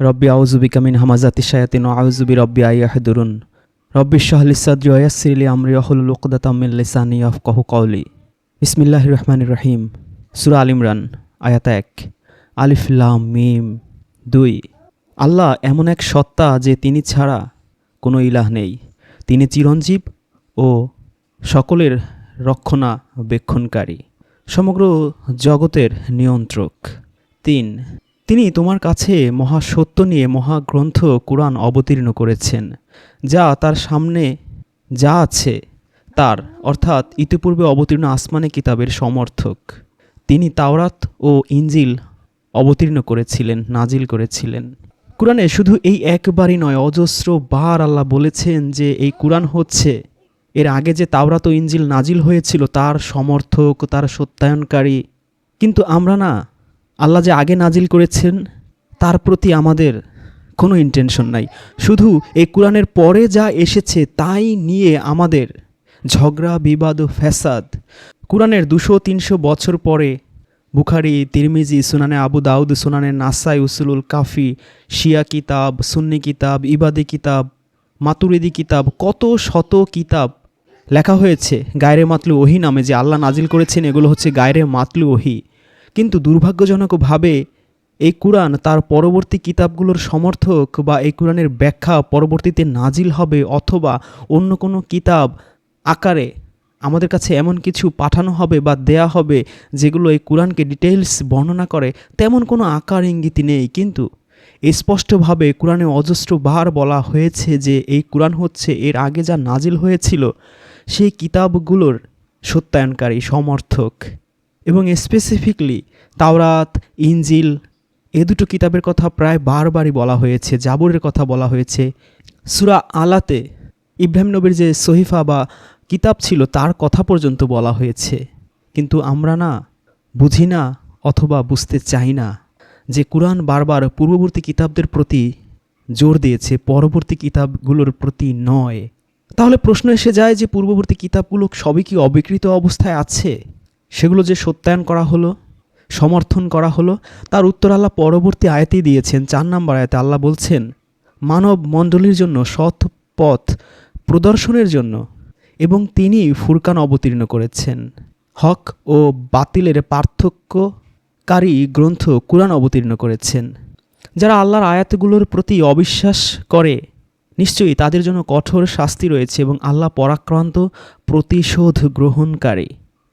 রব্বি আউজুবিকা মিন হামাজাতি শায়াতিন আউজুবি রব্বি আইয়াহদুরুন রব্বি শাহলি সাদরি ওয়াসিরলি আমরি আহুল উকদাতাম মিন লিসানি ইয়াফকাহু কওলি। ইসমিল্লাহ রহমান রহিম। সুরা আল ইমরান, আয়াত এক। আলিফ মিম। দুই। আল্লাহ এমন এক সত্তা যে তিনি ছাড়া কোনো ইলাহ নেই। তিনি চিরঞ্জীব ও সকলের রক্ষণাবেক্ষণকারী। সমগ্র জগতের নিয়ন্ত্রক। তিন। তিনি তোমার কাছে মহাসত্য নিয়ে মহাগ্রন্থ কোরআন অবতীর্ণ করেছেন, যা তার সামনে যা আছে তার, অর্থাৎ ইতিপূর্বে অবতীর্ণ আসমানে কিতাবের সমর্থক। তিনি তাওরাত ও ইঞ্জিল অবতীর্ণ করেছিলেন, নাজিল করেছিলেন। কোরআনে শুধু এই একবারই নয়, অজস্র বার আল্লাহ বলেছেন যে এই কোরআন হচ্ছে, এর আগে যে তাওরাত ও ইঞ্জিল নাজিল হয়েছিল তার সমর্থক, তার সত্যায়নকারী। কিন্তু আমরা না আল্লাহ যে আগে নাজিল করেছেন, তার প্রতি আমাদের কোনো ইন্টেনশন নাই। শুধু এই কোরআনের পরে যা এসেছে, তাই নিয়ে আমাদের ঝগড়া, বিবাদ ও ফ্যাসাদ। কোরআনের দুশো, তিনশো বছর পরে বুখারি, তিরমিজি, সুনানে আবু দাউদ, সুনানে নাসাই, উসুলুল কাফি, শিয়া কিতাব, সুন্নি কিতাব, ইবাদি কিতাব, মাতুরিদি কিতাব, কত শত কিতাব লেখা হয়েছে গায়রে মাতলু ওহি নামে যে আল্লাহ নাজিল করেছেন, এগুলো হচ্ছে গায়রে মাতলু ওহি। কিন্তু দুর্ভাগ্যজনকভাবে এই কোরআন তার পরবর্তী কিতাবগুলোর সমর্থক বা এই কোরআনের ব্যাখ্যা পরবর্তীতে নাজিল হবে অথবা অন্য কোনো কিতাব আকারে আমাদের কাছে এমন কিছু পাঠানো হবে বা দেয়া হবে যেগুলো এই কোরআনকে ডিটেলস বর্ণনা করে, তেমন কোনো আকার ইঙ্গিতই নেই। কিন্তু স্পষ্টভাবে কোরআনে অজস্র বার বলা হয়েছে যে এই কোরআন হচ্ছে এর আগে যা নাজিল হয়েছিল, সেই কিতাবগুলোর সত্যায়নকারী, সমর্থক। এবং স্পেসিফিকলি তাওরাত ইঞ্জিল এ দুটো কিতাবের কথা প্রায় বারবারই বলা হয়েছে, জাবরের কথা বলা হয়েছে। সুরা আলাতে ইব্রাহিম নবীর যে সহিফা বা কিতাব ছিল, তার কথা পর্যন্ত বলা হয়েছে। কিন্তু আমরা না বুঝি না অথবা বুঝতে চাই না যে কোরআন বারবার পূর্ববর্তী কিতাবদের প্রতি জোর দিয়েছে, পরবর্তী কিতাবগুলোর প্রতি নয়। তাহলে প্রশ্ন এসে যায় যে পূর্ববর্তী কিতাবগুলো সবই কি অবিকৃত অবস্থায় আছে? সেগুলো যে সত্যায়ন করা হলো, সমর্থন করা হলো, তার উত্তর আল্লাহ পরবর্তী আয়াতেই দিয়েছেন, চার নম্বর আয়াতে আল্লাহ বলছেন, মানব মণ্ডলীর জন্য সৎ পথ প্রদর্শনের জন্য এবং তিনি ফুরকান অবতীর্ণ করেছেন। হক ও বাতিলের পার্থক্যকারী গ্রন্থ কোরআন অবতীর্ণ করেছেন। যারা আল্লাহর আয়াতগুলোর প্রতি অবিশ্বাস করে, নিশ্চয়ই তাদের জন্য কঠোর শাস্তি রয়েছে এবং আল্লাহ পরাক্রান্ত প্রতিশোধ গ্রহণকারী।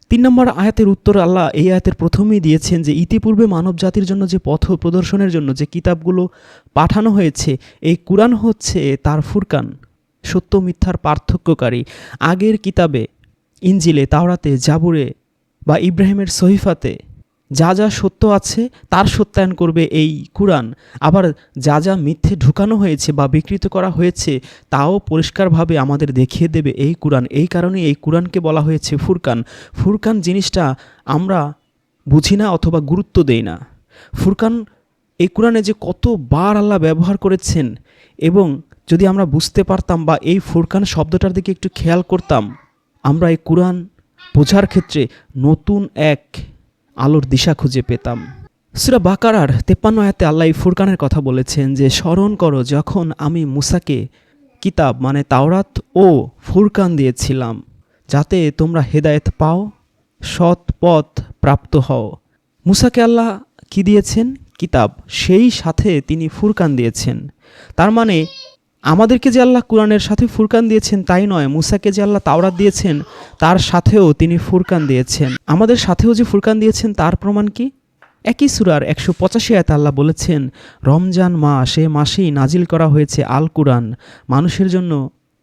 তিন নম্বর আয়াতের উত্তর আল্লাহ এই আয়াতের প্রথমেই দিয়েছেন যে, ইতিপূর্বে মানব জাতির জন্য যে পথ প্রদর্শনের জন্য যে কিতাবগুলো পাঠানো হয়েছে, এই কুরআন হচ্ছে তার ফুরকান, সত্য মিথ্যার পার্থক্যকারী। আগের কিতাবে ইঞ্জিলে তাওরাতে, জাবুরে বা ইব্রাহিমের সহিফাতে যা যা সত্য আছে, তার সত্যায়ন করবে এই কোরআন। আবার যা যা মিথ্যে ঢুকানো হয়েছে বা বিকৃত করা হয়েছে, তাও পরিষ্কারভাবে আমাদের দেখিয়ে দেবে এই কোরআন। এই কারণে এই কোরআনকে বলা হয়েছে ফুরকান। ফুরকান জিনিসটা আমরা বুঝি না অথবা গুরুত্ব দেই না। ফুরকান এই কোরআনে যে কতবার আল্লাহ ব্যবহার করেছেন এবং যদি আমরা বুঝতে পারতাম বা এই ফুরকান শব্দটার দিকে একটু খেয়াল করতাম, আমরা এই কোরআন বোঝার ক্ষেত্রে নতুন এক আলোর দিশা খুঁজে পেতাম। সুরা বাকারার তেপ্পান্ন আয়াতে আল্লাহ ফুরকানের কথা বলেছেন যে, স্মরণ করো যখন আমি মুসাকে কিতাব মানে তাওরাত ও ফুরকান দিয়েছিলাম, যাতে তোমরা হেদায়েত পাও, সৎ পথ প্রাপ্ত হও। মুসাকে আল্লাহ কি দিয়েছেন? কিতাব। সেই সাথে তিনি ফুরকান দিয়েছেন। তার মানে আমাদেরকে যে আল্লাহ কোরআনের সাথে ফুরকান দিয়েছেন তাই নয়, মুসাকে যে আল্লাহ তাওরাত দিয়েছেন, তার সাথেও তিনি ফুরকান দিয়েছেন। আমাদের সাথেও যে ফুরকান দিয়েছেন, তার প্রমাণ কি? একই সুরার একশো পঁচাশি আয়াত আল্লাহ বলেছেন, রমজান মাস, এ মাসেই নাজিল করা হয়েছে আল কুরআন। মানুষের জন্য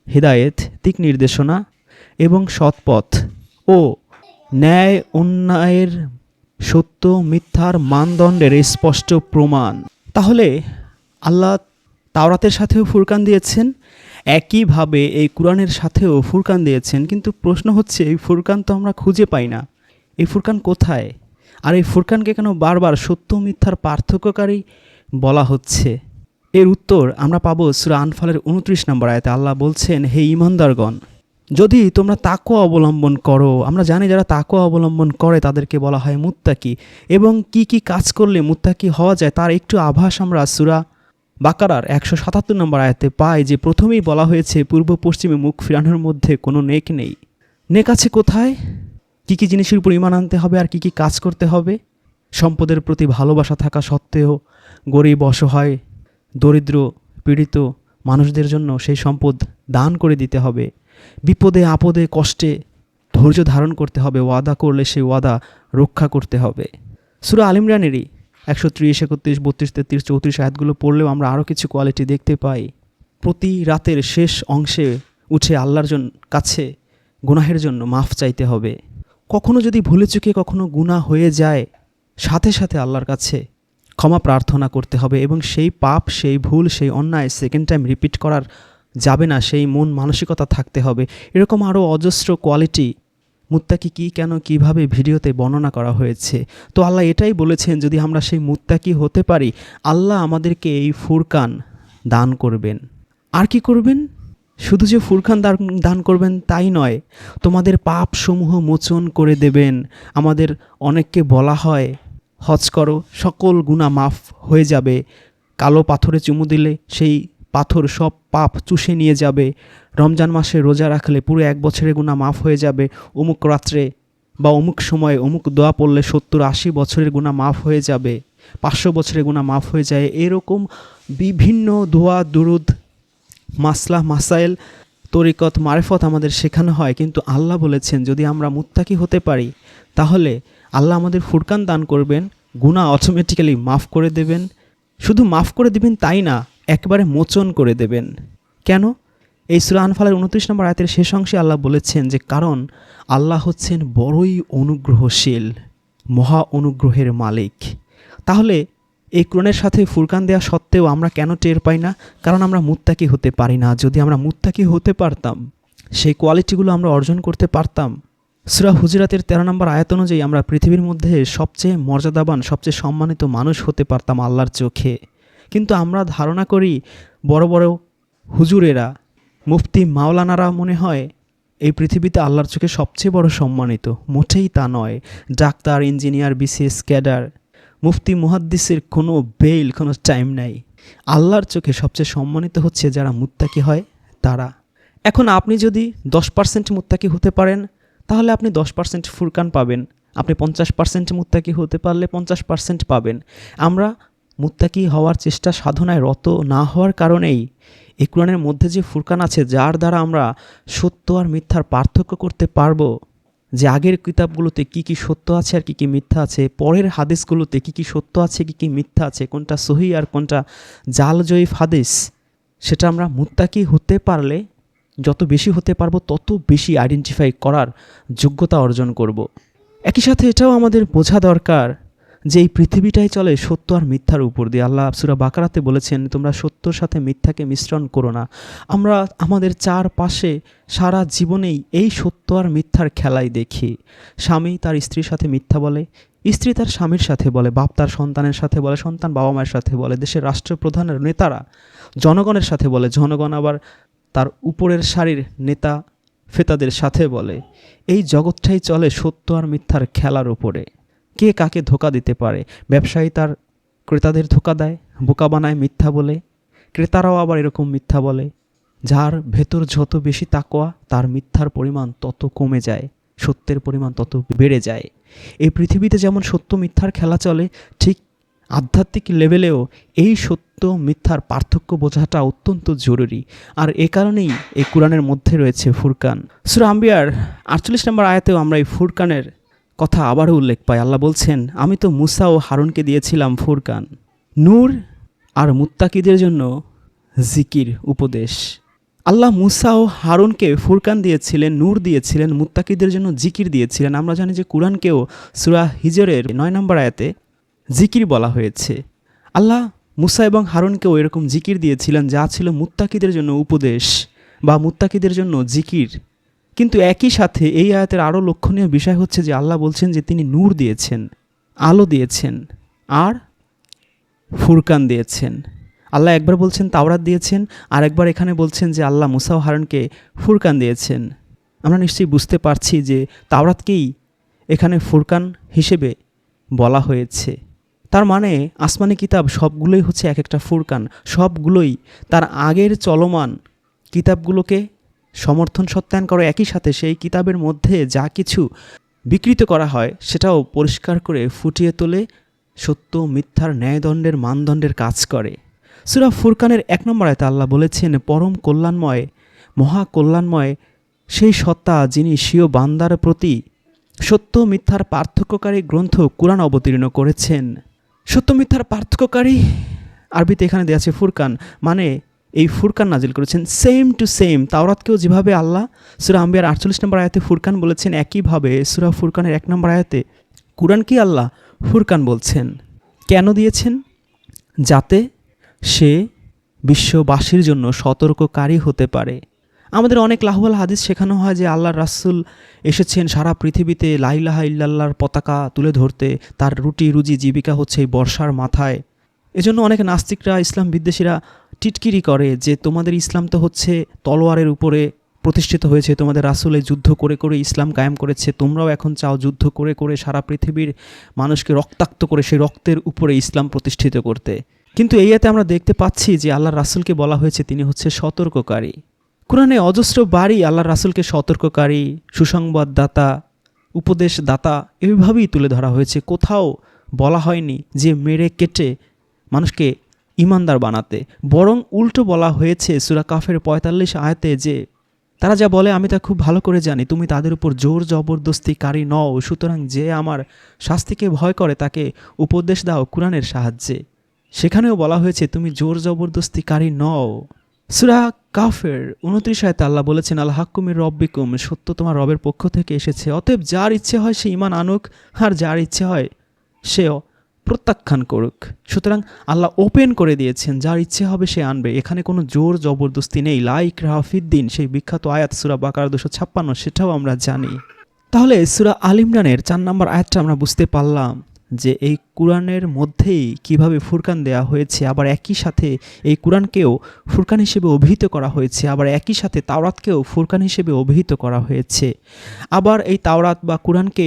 হেদায়েত, দিক নির্দেশনা এবং সৎপথ ও ন্যায়, অন্যায়ের সত্য, মিথ্যার মানদণ্ডের স্পষ্ট প্রমাণ। তাহলে আল্লাহ তাওরাতের সাথেও ফুরকান দিয়েছেন, একইভাবে এই কোরআনের সাথেও ফুরকান দিয়েছেন, কিন্তু প্রশ্ন হচ্ছে, এই ফুরকান তো আমরা খুঁজে পাই না। এই ফুরকান কোথায়? আর এই ফুরকানকে কেন বারবার সত্য মিথ্যার পার্থক্যকারী বলা হচ্ছে? এর উত্তর আমরা পাবো সুরা আনফালের উনত্রিশ নম্বর আয়তে আল্লাহ বলছেন, হে ইমানদারগণ, যদি তোমরা তাকুয়া অবলম্বন করো, আমরা জানি যারা তাকুয়া অবলম্বন করে তাদেরকে বলা হয় মুত্তাকি, এবং কি কি কাজ করলে মুত্তাকি হওয়া যায় তার একটু আভাস আমরা সুরা বাকারার একশো সাতাত্তর নম্বর আয়াতে পাই যে প্রথমেই বলা হয়েছে, পূর্ব পশ্চিমে মুখ ফিরানোর মধ্যে কোনো নেক নেই। নেক আছে কোথায়? কী কী জিনিসের উপর ইমান আনতে হবে আর কী কী কাজ করতে হবে? সম্পদের প্রতি ভালোবাসা থাকা সত্ত্বেও গরিব, অসহায়, দরিদ্র, পীড়িত মানুষদের জন্য সেই সম্পদ দান করে দিতে হবে। বিপদে, আপদে, কষ্টে ধৈর্য ধারণ করতে হবে। ওয়াদা করলে সেই ওয়াদা রক্ষা করতে হবে। সুরা আলিমরানেরই একশো ত্রিশ, একত্রিশ, বত্রিশ, তেত্রিশ, চৌত্রিশ আয়াতগুলো পড়লেও আমরা আরও কিছু কোয়ালিটি দেখতে পাই। প্রতি রাতের শেষ অংশে উঠে আল্লাহর জন কাছে গুনাহের জন্য মাফ চাইতে হবে। কখনো যদি ভুলে চুকে কখনো গুনাহ হয়ে যায়, সাথে সাথে আল্লাহর কাছে ক্ষমা প্রার্থনা করতে হবে এবং সেই পাপ, সেই ভুল, সেই অন্যায় সেকেন্ড টাইম রিপিট করার যাবে না, সেই মন মানসিকতা থাকতে হবে। এরকম আরও অজস্র কোয়ালিটি মুত্তাকি কী, কেন, কীভাবে ভিডিওতে বর্ণনা করা হয়েছে? তো আল্লাহ এটাই বলেছেন, যদি আমরা সেই মুত্তাকি হতে পারি, আল্লাহ আমাদেরকে এই ফুরকান দান করবেন। আর কি করবেন? শুধু যে ফুরকান দান দান করবেন তাই নয়, তোমাদের পাপ সমূহ মোচন করে দেবেন। আমাদের অনেককে বলা হয়, হজ করো, সকল গুণা মাফ হয়ে যাবে। কালো পাথরে চুমু দিলে সেই পাথর সব পাপ চুষে নিয়ে যাবে। রমজান মাসে রোজা রাখলে পুরো এক বছরের গুণা মাফ হয়ে যাবে। অমুক রাত্রে বা অমুক সময়ে অমুক দোয়া পড়লে সত্তর আশি বছরের গুণা মাফ হয়ে যাবে। পাঁচশো বছরের গুণা মাফ হয়ে যায়। এরকম বিভিন্ন দোয়া, দুরুদ, মাসলা, মাসাইল, তরিকত, মারেফত আমাদের শেখানো হয়। কিন্তু আল্লাহ বলেছেন, যদি আমরা মুত্তাকি হতে পারি, তাহলে আল্লাহ আমাদের ফুরকান দান করবেন গুণা অটোমেটিক্যালি মাফ করে দেবেন। শুধু মাফ করে দিবেন তাই না? একবারে মোচন করে দেবেন। কেন? এই সুরা আনফালের উনত্রিশ নম্বর আয়াতের শেষ অংশে আল্লাহ বলেছেন যে, কারণ আল্লাহ হচ্ছেন বড়ই অনুগ্রহশীল, মহা অনুগ্রহের মালিক। তাহলে এই ক্রণের সাথে ফুরকান দেওয়া সত্ত্বেও আমরা কেন টের পাই না? কারণ আমরা মুত্তাকি হতে পারি না। যদি আমরা মুত্তাকি হতে পারতাম, সেই কোয়ালিটিগুলো আমরা অর্জন করতে পারতাম। সুরা হুজরাতের তেরো নম্বর আয়াত অনুযায়ী আমরা পৃথিবীর মধ্যে সবচেয়ে মর্যাদাবান, সবচেয়ে সম্মানিত মানুষ হতে পারতাম আল্লাহর চোখে। কিন্তু আমরা ধারণা করি বড় বড় হুজুরেরা, মুফতি মাওলানারা মনে হয় এই পৃথিবীতে আল্লাহর চোখে সবচেয়ে বড় সম্মানিত। মোটেই তা নয়। ডাক্তার, ইঞ্জিনিয়ার, বিসিএস ক্যাডার, মুফতি, মুহাদ্দিসের কোনো বেইল, কোনো টাইম নাই। আল্লাহর চোখে সবচেয়ে সম্মানিত হচ্ছে যারা মুত্তাকি হয়, তারা। এখন আপনি যদি দশ পার্সেন্ট মুত্তাকি হতে পারেন, তাহলে আপনি দশ পার্সেন্ট ফুরকান পাবেন। আপনি পঞ্চাশ পার্সেন্ট মুত্তাকি হতে পারলে পঞ্চাশ পার্সেন্ট পাবেন। আমরা মুত্তাকি হওয়ার চেষ্টা সাধনায় রত না হওয়ার কারণেই এই কোরআনের মধ্যে যে ফুরকান আছে, যার দ্বারা আমরা সত্য আর মিথ্যার পার্থক্য করতে পারব, যে আগের কিতাবগুলোতে কি কি সত্য আছে আর কি কি মিথ্যা আছে, পরের হাদিসগুলোতে কি কি সত্য আছে, কি কি মিথ্যা আছে, কোনটা সহি আর কোনটা জালজয়ীফ হাদিস, সেটা আমরা মুত্তাকি হতে পারলে, যত বেশি হতে পারব, তত বেশি আইডেন্টিফাই করার যোগ্যতা অর্জন করব। একই সাথে এটাও আমাদের বোঝা দরকার যে এই পৃথিবীটাই চলে সত্য আর মিথ্যার উপর দিয়ে। আল্লাহ সুরা বাকারাতে বলেছেন, তোমরা সত্যর সাথে মিথ্যাকে মিশ্রণ করো না। আমরা আমাদের চারপাশে সারা জীবনেই এই সত্য আর মিথ্যার খেলাই দেখি। স্বামী তার স্ত্রীর সাথে মিথ্যা বলে, স্ত্রী তার স্বামীর সাথে বলে, বাপ তার সন্তানের সাথে বলে, সন্তান বাবা মায়ের সাথে বলে, দেশের রাষ্ট্রপ্রধানের নেতারা জনগণের সাথে বলে, জনগণ আবার তার উপরের সারির নেতা ফেতাদের সাথে বলে। এই জগৎটাই চলে সত্য আর মিথ্যার খেলার উপরে। কে কাকে ধোকা দিতে পারে? ব্যবসায়ী তার ক্রেতাদের ধোকা দেয়, বোকা বানায় মিথ্যা বলে। ক্রেতারাও আবার এরকম মিথ্যা বলে। যার ভেতর যত বেশি তাকোয়া তার মিথ্যার পরিমাণ তত কমে যায়, সত্যের পরিমাণ তত বেড়ে যায়। এই পৃথিবীতে যেমন সত্য মিথ্যার খেলা চলে, ঠিক আধ্যাত্মিক লেভেলেও এই সত্য মিথ্যার পার্থক্য বোঝাটা অত্যন্ত জরুরি। আর এ কারণেই এই কোরআনের মধ্যে রয়েছে ফুরকান। সুরা আম্বিয়ার আটচল্লিশ নম্বর আয়াতেও আমরা এই ফুরকানের কথা আবারও উল্লেখ পাই আল্লাহ বলছেন, আমি তো মুসা ও হারুনকে দিয়েছিলাম ফুরকান। নূর আর মুত্তাকিদের জন্য জিকির, উপদেশ। আল্লাহ মুসা ও হারুনকে ফুরকান দিয়েছিলেন, নূর দিয়েছিলেন, মুত্তাকিদের জন্য জিকির দিয়েছিলেন। আমরা জানি যে কোরআনকেও সুরা হিজরের নয় নম্বর আয়াতে জিকির বলা হয়েছে। আল্লাহ মুসা এবং হারুনকেও এরকম জিকির দিয়েছিলেন, যা ছিল মুত্তাকিদের জন্য উপদেশ বা মুত্তাকিদের জন্য জিকির। কিন্তু একই সাথে এই আয়াতের আরও লক্ষণীয় বিষয় হচ্ছে যে আল্লাহ বলছেন যে তিনি নূর দিয়েছেন, আলো দিয়েছেন আর ফুরকান দিয়েছেন। আল্লাহ একবার বলছেন তাওরাত দিয়েছেন, আর একবার এখানে বলছেন যে আল্লাহ মুসাও হারুনকে ফুরকান দিয়েছেন। আমরা নিশ্চয়ই বুঝতে পারছি যে তাওরাতকেই এখানে ফুরকান হিসেবে বলা হয়েছে। তার মানে আসমানি কিতাব সবগুলোই হচ্ছে এক একটা ফুরকান, সবগুলোই তার আগের চলমান কিতাবগুলোকে সমর্থন সত্যায়ন করে একই সাথে সেই কিতাবের মধ্যে যা কিছু বিকৃত করা হয়, সেটাও পরিষ্কার করে ফুটিয়ে তোলে, সত্য মিথ্যার ন্যায়দণ্ডের মানদণ্ডের কাজ করে। সুরা ফুরকানের এক নম্বর আয়তে আল্লাহ বলেছেন, পরম কল্যাণময় মহা কল্যাণময় সেই সত্তা যিনি স্বীয় বান্দার প্রতি সত্য মিথ্যার পার্থক্যকারী গ্রন্থ কোরআন অবতীর্ণ করেছেন। সত্য মিথ্যার পার্থক্যকারী আরবিতে এখানে দেওয়া আছে ফুরকান মানে এই ফুরকান নাজিল করেছেন। সেম টু সেম তাওরাতকেও যেভাবে আল্লাহ সুরা আম্বিয়ার আটচল্লিশ নম্বর আয়াতে ফুরকান বলেছেন, একইভাবে সুরা ফুরকানের এক নম্বর আয়াতে কোরআনকে আল্লাহ ফুরকান বলছেন? কেন দিয়েছেন? যাতে সে বিশ্ববাসীর জন্য সতর্ককারী হতে পারে। আমাদের অনেক লাহওয়াল হাদিস শেখানো হয় যে আল্লাহর রাসূল এসেছেন সারা পৃথিবীতে লাইলাহা ইল্লাল্লাহর পতাকা তুলে ধরতে, তার রুটি রুজি জীবিকা হচ্ছে এই বর্ষার মাথায়। এজন্য অনেক নাস্তিকরা, ইসলাম বিদ্বেষীরা টিটকিরি করে যে তোমাদের ইসলাম তো হচ্ছে তলোয়ারের উপরে প্রতিষ্ঠিত হয়েছে, তোমাদের এই যুদ্ধ করে করে ইসলাম কায়েম করেছে, তোমরাও এখন চাও যুদ্ধ করে করে সারা পৃথিবীর মানুষকে রক্তাক্ত করে সেই রক্তের উপরে ইসলাম প্রতিষ্ঠিত করতে। কিন্তু এই এতে আমরা দেখতে পাচ্ছি যে আল্লাহ রাসুলকে বলা হয়েছে তিনি হচ্ছে সতর্ককারী। কোরআনে অজস্র বাড়ি আল্লাহর রাসুলকে সতর্ককারী, সুসংবাদদাতা, উপদেশদাতা এইভাবেই তুলে ধরা হয়েছে। কোথাও বলা হয়নি যে মেরে কেটে মানুষকে ইমানদার বানাতে। বরং উল্টো বলা হয়েছে সুরা কাফের পঁয়তাল্লিশ আয়াতে যে, তারা যা বলে আমি তা খুব ভালো করে জানি, তুমি তাদের উপর জোর জবরদস্তিকারী নও, সুতরাং যে আমার শাস্তিকে ভয় করে তাকে উপদেশ দাও কোরআনের সাহায্যে। সেখানেও বলা হয়েছে, তুমি জোর জবরদস্তিকারী নও। সুরা কাফের উনত্রিশ আয়তে আল্লাহ বলেছেন আল্লাহ হাক্কুমির রব্বিকুম সত্য তোমার রবের পক্ষ থেকে এসেছে। অতএব যার ইচ্ছে হয় সে ইমান আনুক, আর যার ইচ্ছে হয় সেও প্রত্যাখ্যান করুক। সুতরাং আল্লাহ ওপেন করে দিয়েছেন, যার ইচ্ছে হবে সে আনবে। এখানে কোনো জোর জবরদস্তি নেই। লাইক রাহাফিদ্দিন সেই বিখ্যাত আয়াত সুরা বাকার দুশো ছাপ্পান্ন, সেটাও আমরা জানি। তাহলে সুরা আল ইমরানের চার নম্বর আয়াতটা আমরা বুঝতে পারলাম যে এই কোরআনের মধ্যেই কীভাবে ফুরকান দেয়া হয়েছে, আবার একই সাথে এই কোরআনকেও ফুরকান হিসেবে অভিহিত করা হয়েছে, আবার একই সাথে তাওরাতকেও ফুরকান হিসেবে অভিহিত করা হয়েছে। আবার এই তাওরাত বা কোরআনকে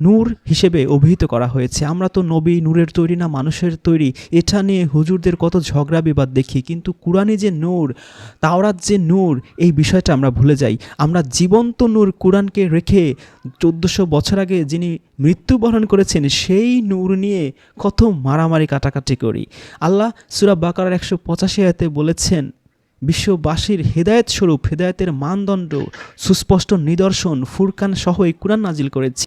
নূর হিসেবে অভিহিত করা হয়েছে। আমরা তো নবী, নূরের তৈরি না, মানুষের তৈরি। এটা নিয়ে হুজুরদের কত ঝগড়া বিবাদ দেখি। কিন্তু কোরআনে যে নূর, তাওরাত যে নূর, এই বিষয়টা আমরা ভুলে যাই। আমরা জীবন্ত নূর কোরআনকে রেখে চোদ্দোশো বছর আগে যিনি মৃত্যুবরণ করেছেন, সেই নূর নিয়ে কত মারামারি কাটাকাটি করি। আল্লাহ সুরা বাকার একশো পঁচাশি আয়তে বলেছেন বিশ্ববাসীর হেদায়েত স্বরূপ, হেদায়েতের মানদণ্ড, সুস্পষ্ট নিদর্শন, ফুরকান সহ এই কোরআন নাজিল করেছি।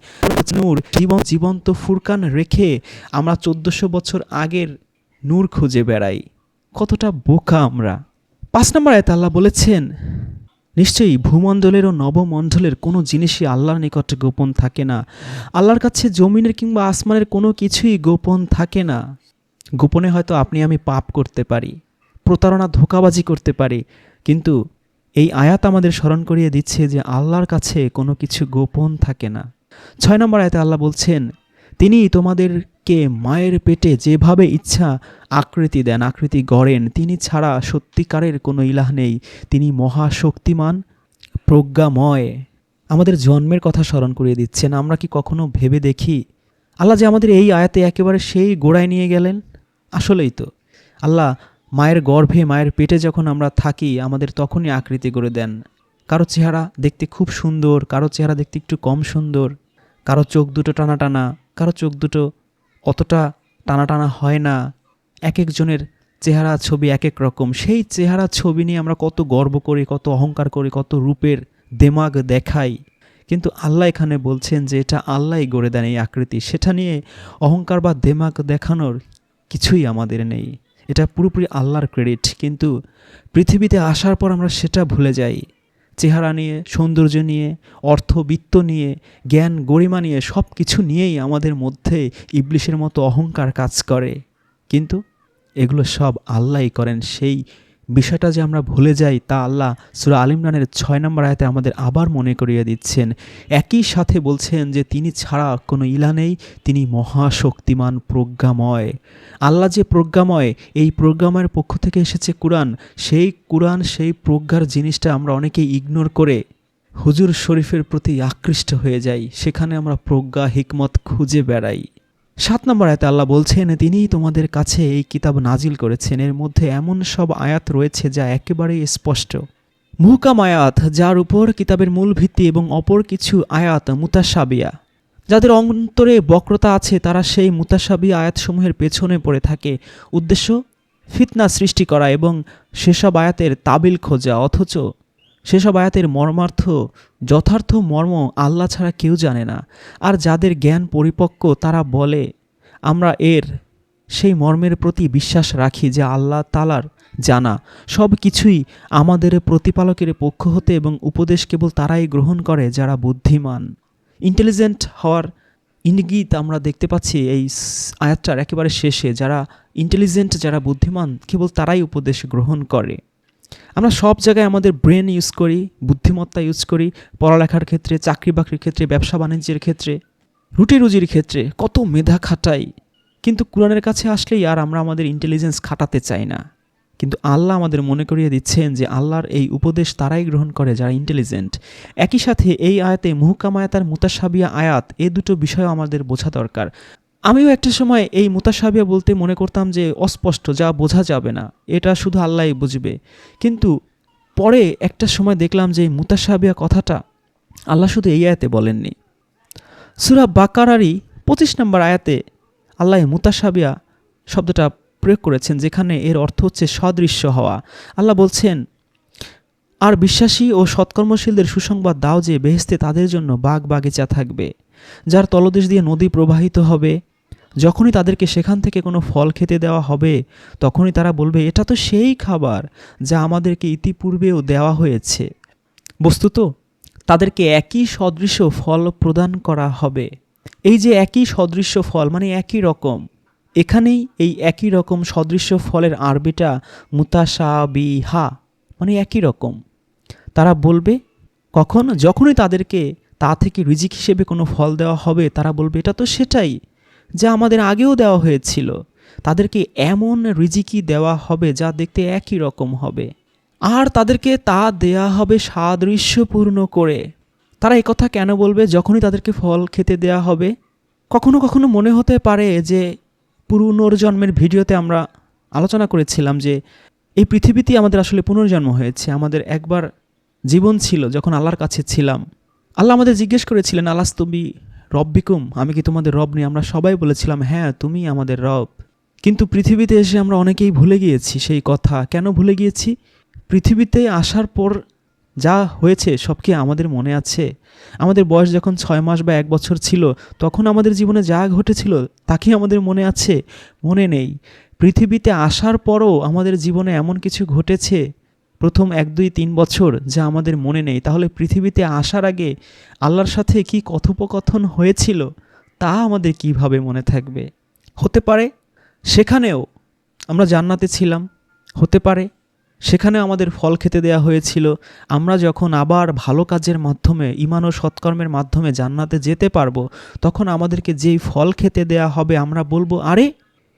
নূর, জীবন, জীবন্ত ফুরকান রেখে আমরা চোদ্দোশো বছর আগের নূর খুঁজে বেড়াই। কতটা বোকা আমরা। পাঁচ নম্বর আয়ত আল্লাহ বলেছেন, নিশ্চয়ই ভূমণ্ডলের ও নবমণ্ডলের কোনো জিনিসই আল্লাহর নিকটে গোপন থাকে না। আল্লাহর কাছে জমিনের কিংবা আসমানের কোনো কিছুই গোপন থাকে না। গোপনে হয়তো আপনি আমি পাপ করতে পারি। প্রতারণা ধোকাবাজি করতে পারি। কিন্তু এই আয়াত আমাদের স্মরণ করিয়ে দিচ্ছে যে আল্লাহর কাছে কোনো কিছু গোপন থাকে না। ছয় নম্বর আয়াতে আল্লাহ বলছেন, তিনি তোমাদেরকে মায়ের পেটে যেভাবে ইচ্ছা আকৃতি দেন, আকৃতি গড়েন, তিনি ছাড়া সত্যিকারের কোনো ইলাহ নেই। তিনি মহাশক্তিমান, প্রজ্ঞাময়। আমাদের জন্মের কথা স্মরণ করিয়ে দিচ্ছেন। আমরা কি কখনো ভেবে দেখি? আল্লাহ যে আমাদের এই আয়াতে একেবারে সেই গোড়ায় নিয়ে গেলেন? আসলেই তো। আল্লাহ মায়ের গর্ভে, মায়ের পেটে যখন আমরা থাকি, আমাদের তখনই আকৃতি করে দেন। কারও চেহারা দেখতে খুব সুন্দর, কারও চেহারা দেখতে একটু কম সুন্দর, কারও চোখ দুটো টানা টানা কারও চোখ দুটো অতটা টানা টানা হয় না। এক একজনের চেহারা, ছবি এক এক রকম। সেই চেহারা, ছবি নিয়ে আমরা কত গর্ব করি, কত অহংকার করি, কত রূপের দেমাগ দেখাই। কিন্তু আল্লাহ এখানে বলছেন যে এটা আল্লাহই গড়ে দেন এই আকৃতি। সেটা নিয়ে অহংকার বা দেমাগ দেখানোর কিছুই আমাদের নেই। এটা পুরোপুরি আল্লাহর ক্রেডিট কিন্তু পৃথিবীতে আসার পর আমরা সেটা ভুলে যাই। চেহারা নিয়ে, সৌন্দর্য নিয়ে অর্থবিত্ত নিয়ে, জ্ঞান, গরিমা নিয়ে সব কিছু নিয়েই আমাদের মধ্যে ইবলিশের মতো অহংকার কাজ করে। কিন্তু এগুলো সব আল্লাহই করেন, সেই বিষয়টা যে আমরা ভুলে যাই তা আল্লাহ সুরা আল ইমরানের ছয় নম্বর আয়াতে আমাদের আবার মনে করিয়ে দিচ্ছেন। একই সাথে বলছেন যে তিনি ছাড়া কোনো ইলা নেই, তিনি মহাশক্তিমান প্রজ্ঞাময়। আল্লাহ যে প্রজ্ঞাময়, এই প্রজ্ঞাময়ের পক্ষ থেকে এসেছে কোরআন। সেই কোরআন, সেই প্রজ্ঞার জিনিসটা আমরা অনেকেই ইগনোর করে হুজুর শরীফের প্রতি আকৃষ্ট হয়ে যাই। সেখানে আমরা প্রজ্ঞা, হিকমত খুঁজে বেড়াই। সাত নম্বর আয়াতে আল্লাহ বলছেন, তিনিই তোমাদের কাছে এই কিতাব নাজিল করেছেন। এর মধ্যে এমন সব আয়াত রয়েছে যা একেবারেই স্পষ্ট। মুহকাম আয়াত, যার উপর কিতাবের মূল ভিত্তি এবং অপর কিছু আয়াত মুতাসাবিয়া যাদের অন্তরে বক্রতা আছে, তারা সেই মুতাসাবি আয়াতসমূহের পেছনে পড়ে থাকে। উদ্দেশ্য, ফিতনা সৃষ্টি করা এবং সেসব আয়াতের তাবিল খোঁজা। অথচ সেসব আয়াতের মর্মার্থ, যথার্থ মর্ম আল্লাহ ছাড়া কেউ জানে না। আর যাদের জ্ঞান পরিপক্ক, তারা বলে, আমরা এর সেই মর্মের প্রতি বিশ্বাস রাখি যে আল্লাহ তালার জানা। সব কিছুই আমাদের প্রতিপালকের পক্ষ হতে এবং উপদেশ কেবল তারাই গ্রহণ করে যারা বুদ্ধিমান। ইন্টেলিজেন্ট হওয়ার ইঙ্গিত আমরা দেখতে পাচ্ছি এই আয়াতটার একেবারে শেষে, যারা ইন্টেলিজেন্ট, যারা বুদ্ধিমান, কেবল তারাই উপদেশ গ্রহণ করে। আমরা সব জায়গায় আমাদের ব্রেন ইউজ করি, বুদ্ধিমত্তা ইউজ করি, পড়ালেখার ক্ষেত্রে চাকরি বাকরির ক্ষেত্রে, ব্যবসা বাণিজ্যের ক্ষেত্রে রুটি রুজির ক্ষেত্রে, কত মেধা খাটাই। কিন্তু কোরআনের কাছে আসলেই আর আমরা আমাদের ইন্টেলিজেন্স খাটাতে চাই না। কিন্তু আল্লাহ আমাদের মনে করিয়ে দিচ্ছেন যে আল্লাহর এই উপদেশ তারাই গ্রহণ করে যারা ইন্টেলিজেন্ট একই সাথে এই আয়াতে মুহকাম আয়াত আর মুতাসাবিয়া আয়াত, এ দুটো বিষয় আমাদের বোঝা দরকার। আমিও একটা সময় এই মুতাসাবিয়া বলতে মনে করতাম যে অস্পষ্ট, যা বোঝা যাবে না। এটা শুধু আল্লাহই বুঝবে। কিন্তু পরে একটা সময় দেখলাম যে এই মুতাসাবিয়া কথাটা আল্লাহ শুধু এই আয়াতে বলেননি। সুরা বাকারারই পঁচিশ নম্বর আয়াতে আল্লাহ মুতাসাবিয়া শব্দটা প্রয়োগ করেছেন, যেখানে এর অর্থ হচ্ছে সদৃশ্য হওয়া। আল্লাহ বলছেন, আর বিশ্বাসী ও সৎকর্মশীলদের সুসংবাদ দাও যে বেহেস্তে তাদের জন্য বাগ বাগিচা থাকবে। যার তলদেশ দিয়ে নদী প্রবাহিত হবে যখনই তাদেরকে সেখান থেকে কোনো ফল খেতে দেওয়া হবে, তখনই তারা বলবে, এটা তো সেই খাবার যা আমাদেরকে ইতিপূর্বেও দেওয়া হয়েছে। বস্তুত, তাদেরকে একই সদৃশ্য ফল প্রদান করা হবে। এই যে একই সদৃশ্য ফল মানে একই রকম, এখানেই এই একই রকম সদৃশ্য ফলের আরবিটা মুতাসাবিহা মানে একই রকম। তারা বলবে, কখন? যখনই তাদেরকে তা থেকে রিজিক হিসেবে কোনো ফল দেওয়া হবে, তারা বলবে, এটা তো সেটাই। যা আমাদের আগেও দেওয়া হয়েছিল। তাদেরকে এমন রিজিকি দেওয়া হবে যা দেখতে একই রকম হবে। আর তাদেরকে তা দেয়া হবে সাদৃশ্যপূর্ণ করে। তারা কথা কেন বলবে যখনই তাদেরকে ফল খেতে দেয়া হবে? কখনো কখনো মনে হতে পারে যে পুনর্জন্মের ভিডিওতে আমরা আলোচনা করেছিলাম যে, এই পৃথিবীতেই আমাদের আসলে পুনর্জন্ম হয়েছে, আমাদের একবার জীবন ছিল যখন আল্লাহর কাছে ছিলাম। আল্লাহ আমাদের জিজ্ঞেস করেছিলেন আলাস রব্বিকুম, আমি কি তোমাদের রব নেই? আমরা সবাই বলেছিলাম হ্যাঁ তুমি আমাদের রব। কিন্তু পৃথিবীতে এসে আমরা অনেকেই ভুলে গিয়েছি সেই কথা। কেন ভুলে গিয়েছি? পৃথিবীতে আসার পর যা হয়েছে, সব কি আমাদের মনে আছে? আমাদের বয়স যখন ছয় মাস বা এক বছর ছিল, তখন আমাদের জীবনে যা ঘটেছিল, তা কি আমাদের মনে আছে? মনে নেই। পৃথিবীতে আসার পরও আমাদের জীবনে এমন কিছু ঘটেছে প্রথম এক, দুই, তিন বছর যা আমাদের মনে নেই, তাহলে পৃথিবীতে আসার আগে আল্লাহর সাথে কি কথোপকথন হয়েছিল? তা আমাদের কীভাবে মনে থাকবে? হতে পারে সেখানেও আমরা জান্নাতে ছিলাম। হতে পারে সেখানে আমাদের ফল খেতে দেয়া হয়েছিল। আমরা যখন আবার ভালো কাজের মাধ্যমে ইমান ও সৎকর্মের মাধ্যমে জান্নাতে যেতে পারব, তখন আমাদেরকে যেই ফল খেতে দেয়া হবে আমরা বলব, আরে,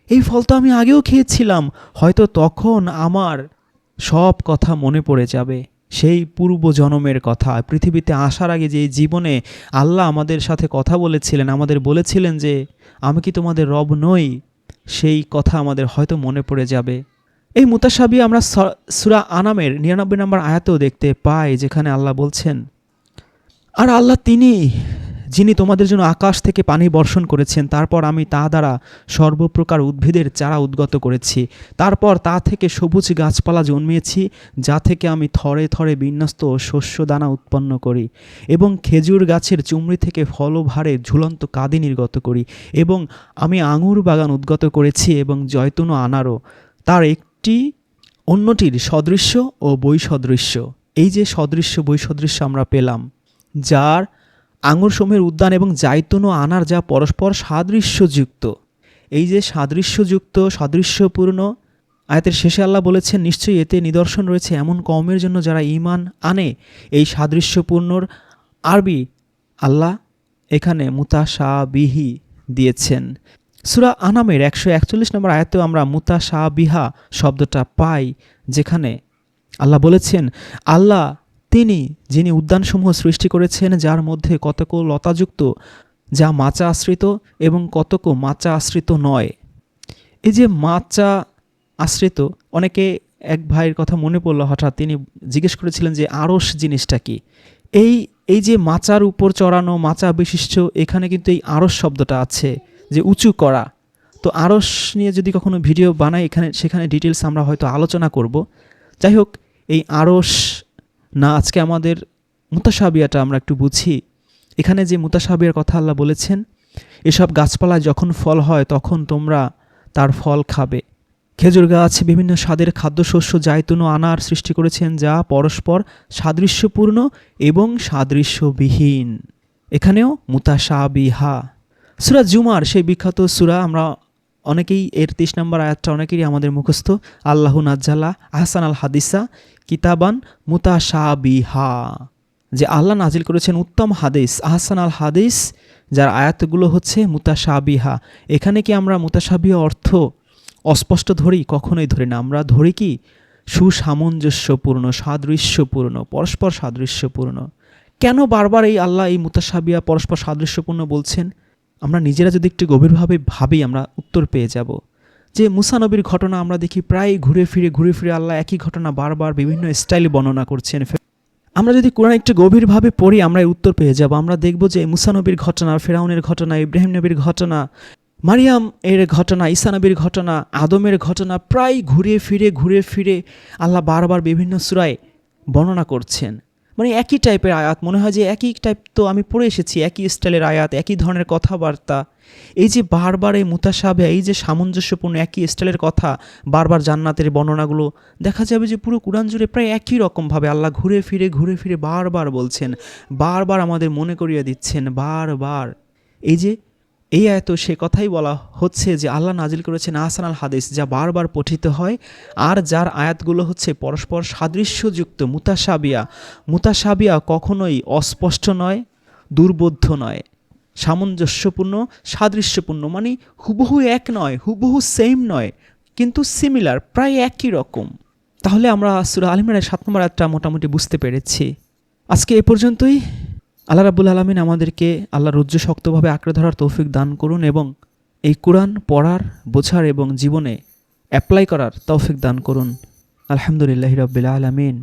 এই ফল তো আমি আগেও খেয়েছিলাম। হয়তো তখন আমার সব কথা মনে পড়ে যাবে। সেই পূর্ব জনমের কথা। পৃথিবীতে আসার আগে যে জীবনে আল্লাহ আমাদের সাথে কথা বলেছিলেন, আমাদের বলেছিলেন যে, আমি কি তোমাদের রব নই? সেই কথা আমাদের হয়তো মনে পড়ে যাবে। এই মুতাসাবি আমরা সুরা আনামের নিরানব্বই নম্বর আয়াতেও দেখতে পাই, যেখানে আল্লাহ বলছেন, আর আল্লাহ তিনি যিনি তোমাদের জন্য আকাশ থেকে পানি বর্ষণ করেছেন, তারপর আমি তা দ্বারা সর্বপ্রকার উদ্ভিদের চারা উদ্গত করেছি। তারপর তা থেকে সবুজ গাছপালা জন্মিয়েছি, যা থেকে আমি থরে থরে বিন্যস্ত শস্য দানা উৎপন্ন করি এবং খেজুর গাছের চুমড়ি থেকে ফলভারে ঝুলন্ত কাঁদি নির্গত করি এবং আমি আঙুর বাগান উদ্গত করেছি এবং জয়তুন আনারও। তার একটি অন্যটির সদৃশ্য ও বৈসদৃশ্য। এই যে সদৃশ্য বৈসদৃশ্য আমরা পেলাম, যার আঙুর সমূহের উদ্যান এবং জাইতুন ও আনার যা পরস্পর সাদৃশ্যযুক্ত। এই যে সাদৃশ্যযুক্ত, সাদৃশ্যপূর্ণ, আয়াতের শেষে আল্লাহ বলেছেন, নিশ্চয়ই এতে নিদর্শন রয়েছে এমন কমের জন্য যারা ঈমান আনে। এই সাদৃশ্যপূর্ণর আরবি আল্লাহ এখানে মুতাশাবিহি দিয়েছেন। সুরা আনামের একশো একচল্লিশ নম্বর আয়াতেও আমরা মুতাশাবিহা শব্দটা পাই, যেখানে আল্লাহ বলেছেন, আল্লাহ তিনি, যিনি উদ্যানসমূহ সৃষ্টি করেছেন, যার মধ্যে কতক লতাযুক্ত, যা মাচা আশ্রিত এবং কতক মাচা আশ্রিত নয়। এই যে মাচা আশ্রিত, অনেকে এক ভাইয়ের কথা মনে পড়ল, হঠাৎ তিনি জিজ্ঞেস করেছিলেন যে আড়স জিনিসটা কি? এই এই যে মাচার উপর চড়ানো, মাচা বিশিষ্ট, এখানে কিন্তু এই আড়স শব্দটা আছে, যে উঁচু করা। তো আড়স নিয়ে যদি কখনো ভিডিও বানাই, এখানে, সেখানে ডিটেলস আমরা হয়তো আলোচনা করব। যাই হোক, এই আড়স না, আজকে আমাদের মুতাসাবিয়াটা আমরা একটু বুঝি। এখানে যে মুতাসাবিয়ার কথা আল্লাহ বলেছেন, এসব গাছপালায় যখন ফল হয়, তখন তোমরা তার ফল খাবে। খেজুর গাছ, বিভিন্ন স্বাদের খাদ্যশস্য, জায়তুন আনার সৃষ্টি করেছেন যা পরস্পর সাদৃশ্যপূর্ণ এবং সাদৃশ্যবিহীন। এখানেও মুতাসাবিহা। সুরা জুমার, সেই বিখ্যাত সুরা, আমরা অনেকেই, এর তিরিশ নম্বর আয়াতটা অনেকেরই আমাদের মুখস্থ। আল্লাহ নাজ্জালা আহসান আল হাদিসা কিতাবান মুতাসাবিহা যে আল্লাহ নাজিল করেছেন উত্তম হাদিস, আহসান আল হাদিস, যার আয়াতগুলো হচ্ছে মুতাসাবিহা এখানে কি আমরা মুতাসাবিহ অর্থ অস্পষ্ট ধরি? কখনোই ধরি না। আমরা ধরি কি? সুসামঞ্জস্যপূর্ণ, সাদৃশ্যপূর্ণ, পরস্পর সাদৃশ্যপূর্ণ। কেন বারবার এই আল্লাহ এই মুতাসাবিয়া পরস্পর সাদৃশ্যপূর্ণ বলছেন? আমরা নিজেরা যদি একটু গভীরভাবে ভাবি, আমরা উত্তর পেয়ে যাব। যে মুসানবীর ঘটনা আমরা দেখি প্রায় ঘুরে ফিরে ঘুরে ফিরে আল্লাহ একই ঘটনা বারবার বিভিন্ন স্টাইলে বর্ণনা করছেন। আমরা যদি কোরআন একটু গভীরভাবে পড়ি, আমরা উত্তর পেয়ে যাব। আমরা দেখব যে মুসানবীর ঘটনা, ফেরাউনের ঘটনা, ইব্রাহিম নবীর ঘটনা, মারিয়াম এর ঘটনা, ঈসা নবীর ঘটনা, আদমের ঘটনা প্রায় ঘুরে ফিরে ঘুরে ফিরে আল্লাহ বারবার বিভিন্ন সুরায় বর্ণনা করছেন। মানে একই টাইপের আয়াত, মনে হয় যে একই টাইপ তো আমি পড়ে এসেছি, একই স্টাইলের আয়াত, একই ধরনের কথাবার্তা। এই যে বারবার এই মুতাসাবে এই যে সামঞ্জস্যপূর্ণ একই স্টাইলের কথা, বারবার জান্নাতের বর্ণনাগুলো, দেখা যাবে যে পুরো কোরআন জুড়ে প্রায় একই রকমভাবে আল্লাহ ঘুরে ফিরে ঘুরে ফিরে বারবার বলছেন, বারবার আমাদের মনে করিয়ে দিচ্ছেন, বারবার। এই যে এই আয়ত সে কথাই বলা হচ্ছে যে আল্লাহ নাজিল করেছেন আহসান আল হাদিস, যা বারবার পঠিত হয় আর যার আয়াতগুলো হচ্ছে পরস্পর সাদৃশ্যযুক্ত, মুতাসাবিয়া। মুতাসাবিয়া কখনোই অস্পষ্ট নয়, দুর্বোধ্য নয়। সামঞ্জস্যপূর্ণ, সাদৃশ্যপূর্ণ মানে হুবহু এক নয়, হুবহু সেম নয়, কিন্তু সিমিলার প্রায় একই রকম। তাহলে আমরা সুরা আলিমের সাত নম্বর আয়াতটা মোটামুটি বুঝতে পেরেছি। আজকে এ পর্যন্তই। আল্লাহ রাবুল আলমিন আমাদেরকে আল্লাহর রুজ্জু শক্তভাবে আঁকড়ে ধরার তৌফিক দান করুন এবং এই কোরআন পড়ার, বোঝার এবং জীবনে অ্যাপ্লাই করার তৌফিক দান করুন। আলহামদুলিল্লাহ রবিল আলমিন।